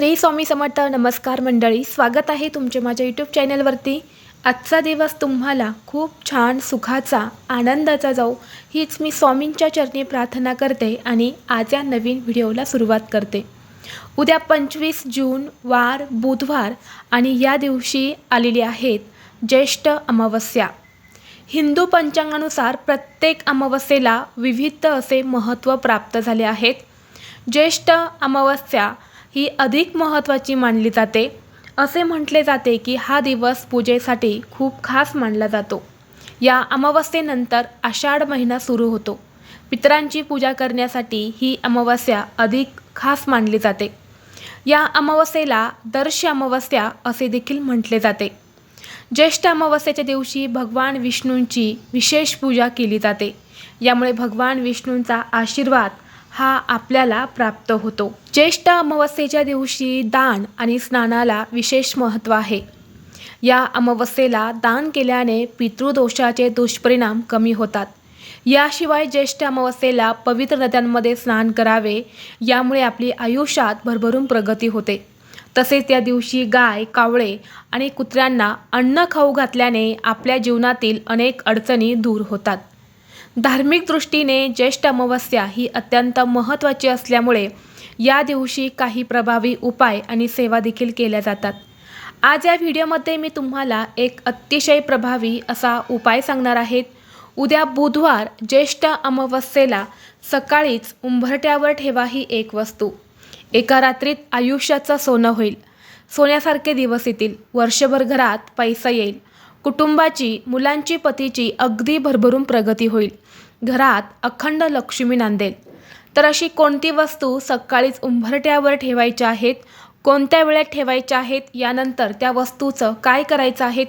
श्री स्वामी समर्थ नमस्कार मंडळी स्वागत आहे तुमचे माझ्या यूट्यूब चॅनलवरती आजचा दिवस तुम्हाला खूप छान सुखाचा आनंदाचा जाऊ हीच मी स्वामींच्या चरणी प्रार्थना करते आणि आज या नवीन व्हिडिओला सुरुवात करते. उद्या पंचवीस जून वार बुधवार आणि या दिवशी आलेली आहेत ज्येष्ठ अमावस्या. हिंदू पंचांगानुसार प्रत्येक अमावस्येला विविध असे महत्त्व प्राप्त झाले आहेत. ज्येष्ठ अमावस्या ही अधिक महत्त्वाची मानली जाते. असे म्हटले जाते की हा दिवस पूजेसाठी खूप खास मानला जातो. या अमावस्येनंतर आषाढ महिना सुरू होतो. पितरांची पूजा करण्यासाठी ही अमावस्या अधिक खास मानली जाते. या अमावस्येला दर्श अमावस्या असे देखील म्हटले जाते. ज्येष्ठ अमावस्येच्या दिवशी भगवान विष्णूंची विशेष पूजा केली जाते. यामुळे भगवान विष्णूंचा आशीर्वाद हा आपल्याला प्राप्त होतो. ज्येष्ठ अमावस्येच्या दिवशी दान आणि स्नानाला विशेष महत्त्व आहे. या अमावस्येला दान केल्याने पितृदोषाचे दुष्परिणाम कमी होतात. याशिवाय ज्येष्ठ अमावस्येला पवित्र नद्यांमध्ये स्नान करावे यामुळे आपली आयुष्यात भरभरून प्रगती होते. तसेच त्या दिवशी गाय कावळे आणि कुत्र्यांना अन्न खाऊ घातल्याने आपल्या जीवनातील अनेक अडचणी दूर होतात. धार्मिक दृष्टीने ज्येष्ठ अमावस्या ही अत्यंत महत्त्वाची असल्यामुळे या दिवशी काही प्रभावी उपाय आणि सेवा देखील केल्या जातात. आज या व्हिडिओमध्ये मी तुम्हाला एक अतिशय प्रभावी असा उपाय सांगणार आहेत उद्या बुधवार ज्येष्ठ अमावस्येला सकाळीच उंबरट्यावर ठेवा ही एक वस्तू. एका रात्रीत आयुष्याचं सोनं होईल. सोन्यासारखे दिवस येतील. वर्षभर घरात पैसा येईल. कुटुंबाची मुलांची पतीची अगदी भरभरून प्रगती होईल. घरात अखंड लक्ष्मी नांदेल तर अशी कोणती वस्तू सकाळीच उंबरट्यावर ठेवायच्या आहेत? कोणत्या वेळेत ठेवायच्या आहेत? यानंतर त्या वस्तूचं काय करायचं आहेत?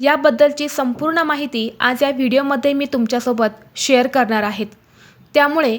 याबद्दलची संपूर्ण माहिती आज या व्हिडिओमध्ये मी तुमच्यासोबत शेअर करणार आहेत. त्यामुळे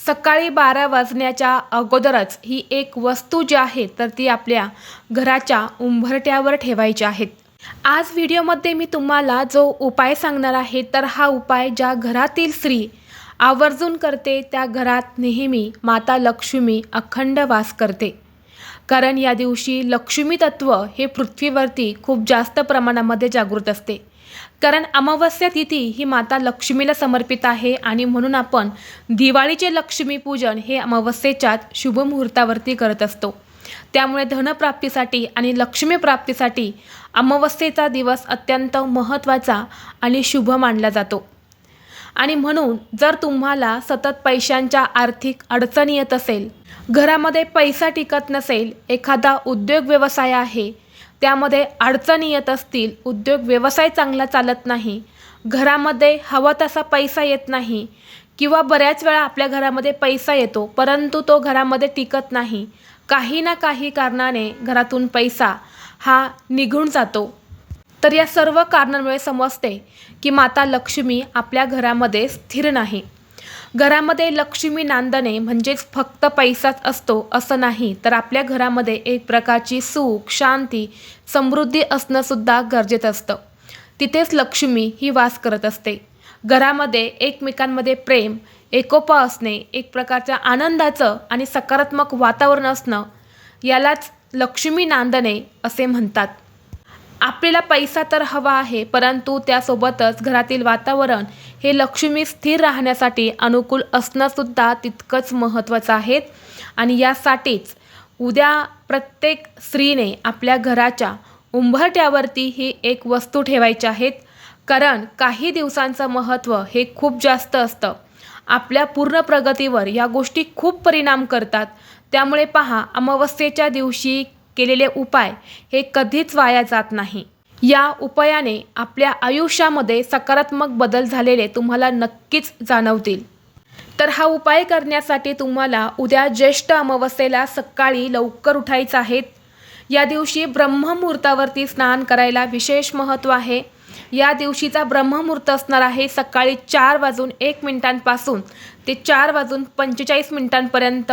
सकाळी बारा वाजण्याच्या अगोदरच ही एक वस्तू जी आहे तर ती आपल्या घराच्या उंबरट्यावर ठेवायची आहेत आज व्हिडिओमध्ये मी तुम्हाला जो उपाय सांगणार आहे तर हा उपाय ज्या घरातील स्त्री आवर्जून करते त्या घरात नेहमी माता लक्ष्मी अखंड वास करते. कारण या दिवशी लक्ष्मी तत्व हे पृथ्वीवरती खूप जास्त प्रमाणामध्ये जागृत असते. कारण अमावस्या तिथी ही माता लक्ष्मीला समर्पित आहे आणि म्हणून आपण दिवाळीचे लक्ष्मीपूजन हे अमावस्येच्याच शुभ मुहूर्तावरती करत असतो. त्यामुळे धनप्राप्तीसाठी आणि लक्ष्मी प्राप्तीसाठी अमावस्येचा दिवस अत्यंत महत्त्वाचा आणि शुभ मानला जातो. आणि म्हणून जर तुम्हाला सतत पैशांच्या आर्थिक अडचणी येत असेल घरामध्ये पैसा टिकत नसेल एखादा उद्योग व्यवसाय आहे त्यामध्ये अडचणी येत असतील उद्योग व्यवसाय चांगला चालत नाही घरामध्ये हवा तसा पैसा येत नाही किंवा बऱ्याच वेळा आपल्या घरामध्ये पैसा येतो परंतु तो घरामध्ये टिकत नाही काही ना काही कारणाने घरातून पैसा हा निघून जातो. तर या सर्व कारणांमुळे समजते की माता लक्ष्मी आपल्या घरामध्ये स्थिर नाही. घरामध्ये लक्ष्मी नांदणे म्हणजेच फक्त पैसाच असतो असं नाही. तर आपल्या घरामध्ये एक प्रकारची सुख शांती समृद्धी असणंसुद्धा गरजेचं असतं. तिथेच लक्ष्मी ही वास करत असते. घरामध्ये एकमेकांमध्ये प्रेम एकोपा असणे एक प्रकारच्या आनंदाचं आणि सकारात्मक वातावरण असणं यालाच लक्ष्मी नांदणे असे म्हणतात. आपल्याला पैसा तर हवा आहे परंतु त्यासोबतच घरातील वातावरण हे लक्ष्मी स्थिर राहण्यासाठी अनुकूल असणंसुद्धा तितकंच महत्त्वाचं आहे. आणि यासाठीच उद्या प्रत्येक स्त्रीने आपल्या घराच्या उंबरट्यावरती ही एक वस्तू ठेवायची आहेत कारण काही दिवसांचं महत्त्व हे खूप जास्त असतं. आपल्या पूर्ण प्रगतीवर या गोष्टी खूप परिणाम करतात. त्यामुळे पहा अमावस्येच्या दिवशी केलेले उपाय हे कधीच वाया जात नाही. या उपायाने आपल्या आयुष्यामध्ये सकारात्मक बदल झालेले तुम्हाला नक्कीच जाणवतील. तर हा उपाय करण्यासाठी तुम्हाला उद्या ज्येष्ठ अमावस्येला सकाळी लवकर उठायचं आहे. या दिवशी ब्रह्ममुहूर्तावरती स्नान करायला विशेष महत्त्व आहे. या दिवशीचा ब्रह्ममुहूर्त असणार आहे सकाळी चार वाजून एक मिनिटांपासून ते चार वाजून पंचेचाळीस मिनिटांपर्यंत.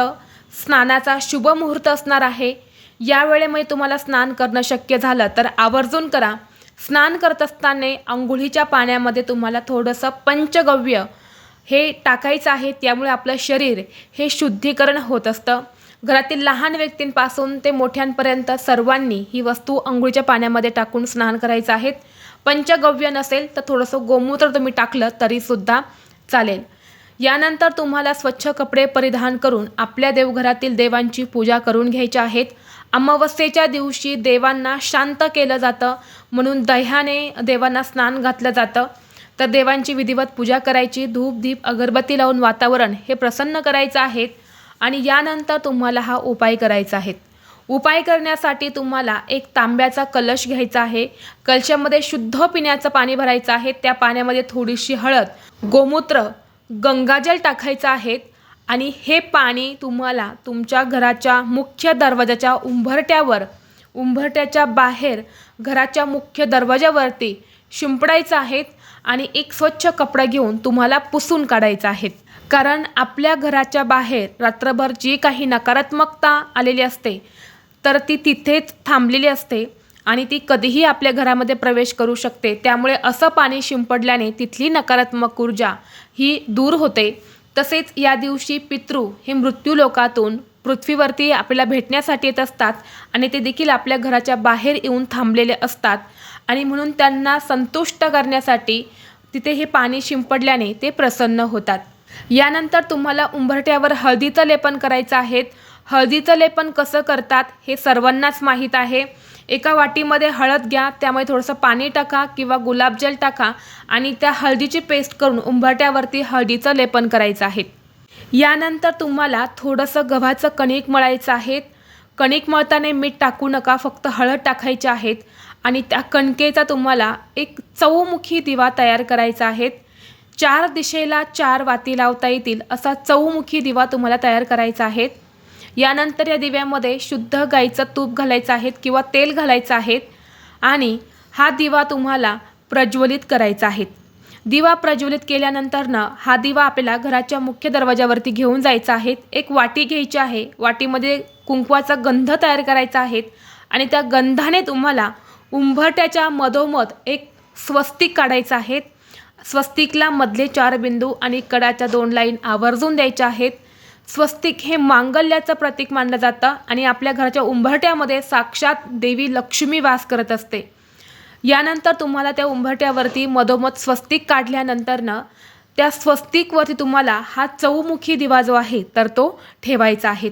स्नानाचा शुभ मुहूर्त असणार आहे. यावेळेमध्ये तुम्हाला स्नान करणं शक्य झालं तर आवर्जून करा. स्नान करत असताना अंघोळीच्या पाण्यामध्ये तुम्हाला थोडंसं पंचगव्य हे टाकायचं आहे त्यामुळे आपलं शरीर हे शुद्धीकरण होत असतं. घरातील लहान व्यक्तींपासून ते मोठ्यांपर्यंत सर्वांनी ही वस्तू अंघोळीच्या पाण्यामध्ये टाकून स्नान करायचं आहेत पंचगव्य नसेल तर थोडंसं गोमूत्र तुम्ही टाकलं तरीसुद्धा चालेल. यानंतर तुम्हाला स्वच्छ कपडे परिधान करून आपल्या देवघरातील देवांची पूजा करून घ्यायच्या आहेत. अमावस्येच्या दिवशी देवांना शांत केलं जातं. म्हणून दह्याने देवांना स्नान घातलं जातं. तर देवांची विधिवत पूजा करायची. धूप दीप अगरबत्ती लावून वातावरण हे प्रसन्न करायचं आहे. आणि यानंतर तुम्हाला हा उपाय करायचा आहे. उपाय करण्यासाठी तुम्हाला एक तांब्याचा कलश घ्यायचा आहे. कलशामध्ये शुद्ध पिण्याचं पाणी भरायचं आहे. त्या पाण्यामध्ये थोडीशी हळद गोमूत्र गंगाजल टाकायचं आहे. आणि हे पाणी तुम्हाला तुमच्या घराच्या मुख्य दरवाजाच्या उंभरट्यावर उंभरट्याच्या बाहेर घराच्या मुख्य दरवाजावरती शिंपडायचं आहेत आणि एक स्वच्छ कपडा घेऊन तुम्हाला पुसून काढायचं आहे कारण आपल्या घराच्या बाहेर रात्रभर जी काही नकारात्मकता आलेली असते तर ती तिथेच थांबलेली असते आणि ती कधीही आपल्या घरामध्ये प्रवेश करू शकते. त्यामुळे असं पाणी शिंपडल्याने तिथली नकारात्मक ऊर्जा ही दूर होते. तसेच या दिवशी पितृ हे मृत्यू लोकातून पृथ्वीवरती आपल्याला भेटण्यासाठी येत असतात आणि ते देखील आपल्या घराच्या बाहेर येऊन थांबलेले असतात. आणि म्हणून त्यांना संतुष्ट करण्यासाठी तिथे हे पाणी शिंपडल्याने ते प्रसन्न होतात. यानंतर तुम्हाला उंबरट्यावर हळदीचं लेपन करायचं आहे. हळदीचं लेपन कसं करतात हे सर्वांनाच माहीत आहे. एका वाटीमध्ये हळद घ्या त्यामध्ये थोडंसं पाणी टाका किंवा गुलाबजल टाका आणि त्या हळदीची पेस्ट करून उंबरट्यावरती हळदीचं लेपन करायचं आहे. यानंतर तुम्हाला थोडंसं गव्हाचं कणिक मळायचं आहे. कणिक मळताना मीठ टाकू नका फक्त हळद टाकायचे आहेत आणि त्या कणकेचा तुम्हाला एक चौमुखी दिवा तयार करायचा आहे. चार दिशेला चार वाती लावता येतील असा चौमुखी दिवा तुम्हाला तयार करायचा आहे. यानंतर या दिव्यामध्ये शुद्ध गाईचं तूप घालायचं आहे किंवा तेल घालायचं आहे आणि हा दिवा तुम्हाला प्रज्वलित करायचा आहे. दिवा प्रज्वलित केल्यानंतरनं हा दिवा आपल्याला घराच्या मुख्य दरवाजावरती घेऊन जायचा आहे. एक वाटी घ्यायची आहे. वाटीमध्ये कुंकवाचा गंध तयार करायचा आहे आणि त्या गंधाने तुम्हाला उंबरट्याच्या मधोमध एक स्वस्तिक काढायचं आहे. स्वस्तिकला मधले चार बिंदू आणि कडाच्या दोन लाईन आवर्जून द्यायच्या आहेत. स्वस्तिक हे मांगल्याचं प्रतीक मानलं जातं आणि आपल्या घराच्या उंबरट्यामध्ये साक्षात देवी लक्ष्मी वास करत असते. यानंतर तुम्हाला त्या उंबरट्यावरती मधोमध स्वस्तिक काढल्यानंतरनं त्या स्वस्तिकवरती तुम्हाला हा चौमुखी दिवा जो आहे तर तो ठेवायचा आहे.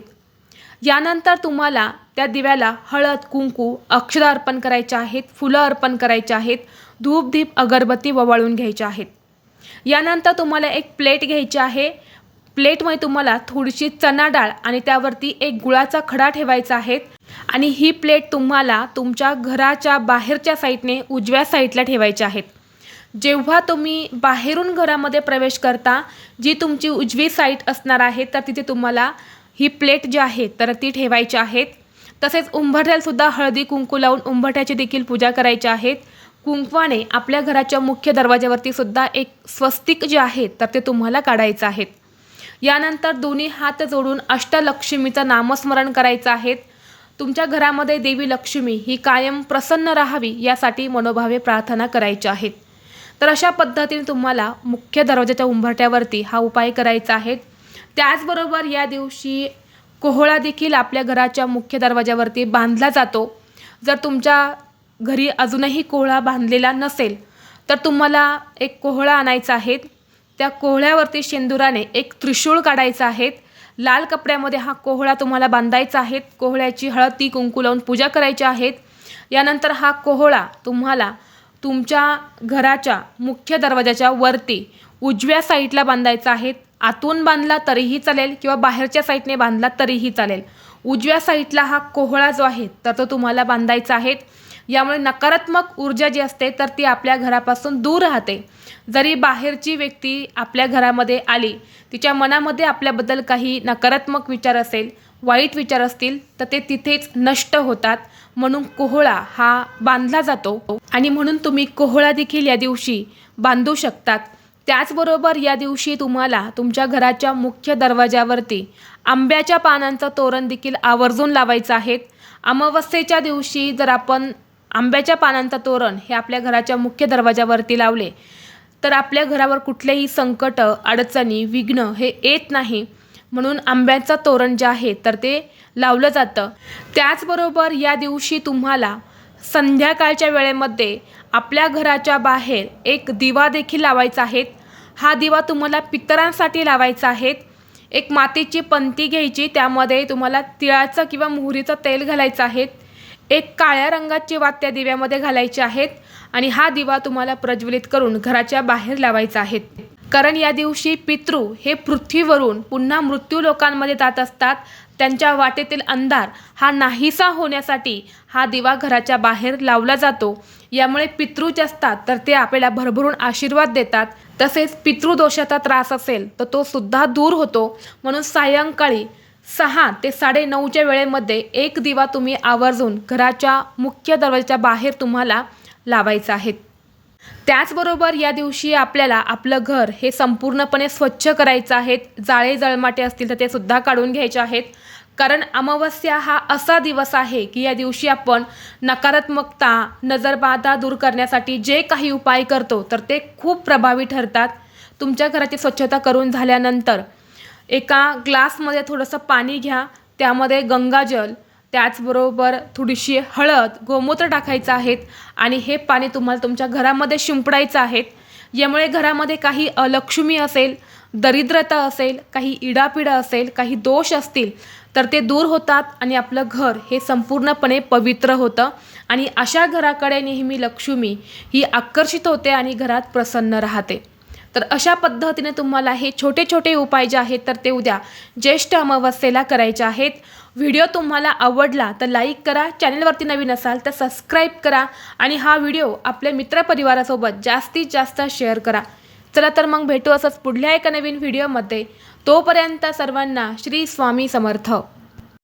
यानंतर तुम्हाला त्या दिव्याला हळद कुंकू अक्षर अर्पण करायचे आहेत फुलं अर्पण करायचे आहेत धूपधीप अगरबत्ती ववाळून घ्यायच्या आहेत. यानंतर तुम्हाला एक प्लेट घ्यायची आहे प्लेटमध्ये तुम्हाला थोडीशी चणा डाळ आणि त्यावरती एक गुळाचा खडा ठेवायचा आहे आणि ही प्लेट तुम्हाला तुमच्या घराच्या बाहेरच्या साईडने उजव्या साईडला ठेवायच्या आहेत जेव्हा तुम्ही बाहेरून घरामध्ये प्रवेश करता जी तुमची उजवी साईट असणार आहे तर तिथे तुम्हाला ही प्लेट जी आहे तर ती ठेवायची आहेत तसेच उंबरठ्यालासुद्धा हळदी कुंकू लावून उंबरठ्याची देखील पूजा करायची आहेत कुंकवाने आपल्या घराच्या मुख्य दरवाज्यावरती सुद्धा एक स्वस्तिक जे आहे तर ते तुम्हाला काढायचं आहेत यानंतर दोन्ही हात जोडून अष्टलक्ष्मीचं नामस्मरण करायचं आहे. तुमच्या घरामध्ये देवी लक्ष्मी ही कायम प्रसन्न राहावी यासाठी मनोभावे प्रार्थना करायच्या आहेत तर अशा पद्धतीने तुम्हाला मुख्य दरवाजाच्या उंबरट्यावरती हा उपाय करायचा आहे. त्याचबरोबर या दिवशी कोहळा देखील आपल्या घराच्या मुख्य दरवाजावरती बांधला जातो. जर तुमच्या घरी अजूनही कोहळा बांधलेला नसेल तर तुम्हाला एक कोहळा आणायचा आहे. त्या कोहळ्यावरती शेंदुराने एक त्रिशूळ काढायचा आहे लाल कपड्यामध्ये हा कोहळा तुम्हाला बांधायचा आहे कोहळ्याची हळदी कुंकू लावून पूजा करायची आहेत. यानंतर हा कोहळा तुम्हाला तुमच्या घराच्या मुख्य दरवाजाच्या वरती उजव्या साईडला बांधायचा आहे आतून बांधला तरीही चालेल किंवा बाहेरच्या साईडने बांधला तरीही चालेल. उजव्या साईडला हा कोहळा जो आहे तर तो तुम्हाला बांधायचा आहे यामुळे नकारात्मक ऊर्जा जी असते तर ती आपल्या घरापासून दूर राहते. जरी बाहेरची व्यक्ती आपल्या घरामध्ये आली तिच्या मनामध्ये आपल्याबद्दल काही नकारात्मक विचार असेल वाईट विचार असतील तर ते तिथेच नष्ट होतात. म्हणून कोहळा हा बांधला जातो. आणि म्हणून तुम्ही कोहळा देखील या दिवशी बांधू शकतात. त्याचबरोबर या दिवशी तुम्हाला तुमच्या घराच्या मुख्य दरवाजावरती आंब्याच्या पानांचं तोरण देखील आवर्जून लावायचं आहे. अमावस्येच्या दिवशी जर आपण आंब्याच्या पानांचं तोरण हे आपल्या घराच्या मुख्य दरवाजावरती लावले. तर आपल्या घरावर कुठलेही संकट अडचणी विघ्न हे येत नाही. म्हणून आंब्याचं तोरण जे आहे तर ते लावलं जातं. त्याचबरोबर या दिवशी तुम्हाला संध्याकाळच्या वेळेमध्ये आपल्या घराच्या बाहेर एक दिवा देखील लावायचा आहे. हा दिवा तुम्हाला पितरांसाठी लावायचा आहे. एक मातीची पंती घ्यायची त्यामध्ये तुम्हाला तिळाचं किंवा मोहरीचं तेल घालायचं आहे. एक काळ्या रंगाची वात त्या दिव्यामध्ये घालायची आहेत आणि हा दिवा तुम्हाला प्रज्वलित करून घराच्या बाहेर लावायचा आहे. कारण या दिवशी पितृ हे पृथ्वीवरून पुन्हा मृत्यू लोकांमध्ये जात असतात. त्यांच्या वाटेतील अंधार हा नाहीसा होण्यासाठी हा दिवा घराच्या बाहेर लावला जातो. यामुळे पितृ जे असतात तर ते आपल्याला भरभरून आशीर्वाद देतात. तसेच पितृदोषाचा त्रास असेल तर तो सुद्धा दूर होतो. म्हणून सायंकाळी सहा ते साडेनऊच्या वेळेमध्ये एक दिवा तुम्ही आवर्जून घराच्या मुख्य दरवाजाच्या बाहेर तुम्हाला लावायचा आहे. त्याचबरोबर या दिवशी आपल्याला आपलं घर हे संपूर्णपणे स्वच्छ करायचं आहेत जाळे जळमाटे असतील तर ते सुद्धा काढून घ्यायचे आहेत. कारण अमावस्या हा असा दिवस आहे की या दिवशी आपण नकारात्मकता नजरबाधा दूर करण्यासाठी जे काही उपाय करतो तर ते खूप प्रभावी ठरतात. तुमच्या घराची स्वच्छता करून झाल्यानंतर एका ग्लासमध्ये थोडंसं पाणी घ्या त्यामध्ये गंगाजल त्याचबरोबर थोडीशी हळद गोमूत्र टाकायचं आहेत आणि हे पाणी तुम्हाला तुमच्या घरामध्ये शिंपडायचं आहेत. यामुळे घरामध्ये काही अलक्ष्मी असेल दरिद्रता असेल काही इडापिडा असेल काही दोष असतील तर ते दूर होतात आणि आपलं घर हे संपूर्णपणे पवित्र होतं. आणि अशा घराकडे नेहमी लक्ष्मी ही आकर्षित होते आणि घरात प्रसन्न राहते. तर अशा पद्धतीने तुम्हाला हे छोटे छोटे उपाय जे आहेत तर ते उद्या ज्येष्ठ अमावस्येला करायचे आहेत. व्हिडिओ तुम्हाला आवडला तर लाईक करा चॅनलवरती नवीन असाल तर सबस्क्राईब करा आणि हा व्हिडिओ आपल्या मित्रपरिवारासोबत जास्तीत जास्त शेअर करा. चला तर मग भेटू असंच पुढल्या एका नवीन व्हिडिओमध्ये. तोपर्यंत सर्वांना श्री स्वामी समर्थ.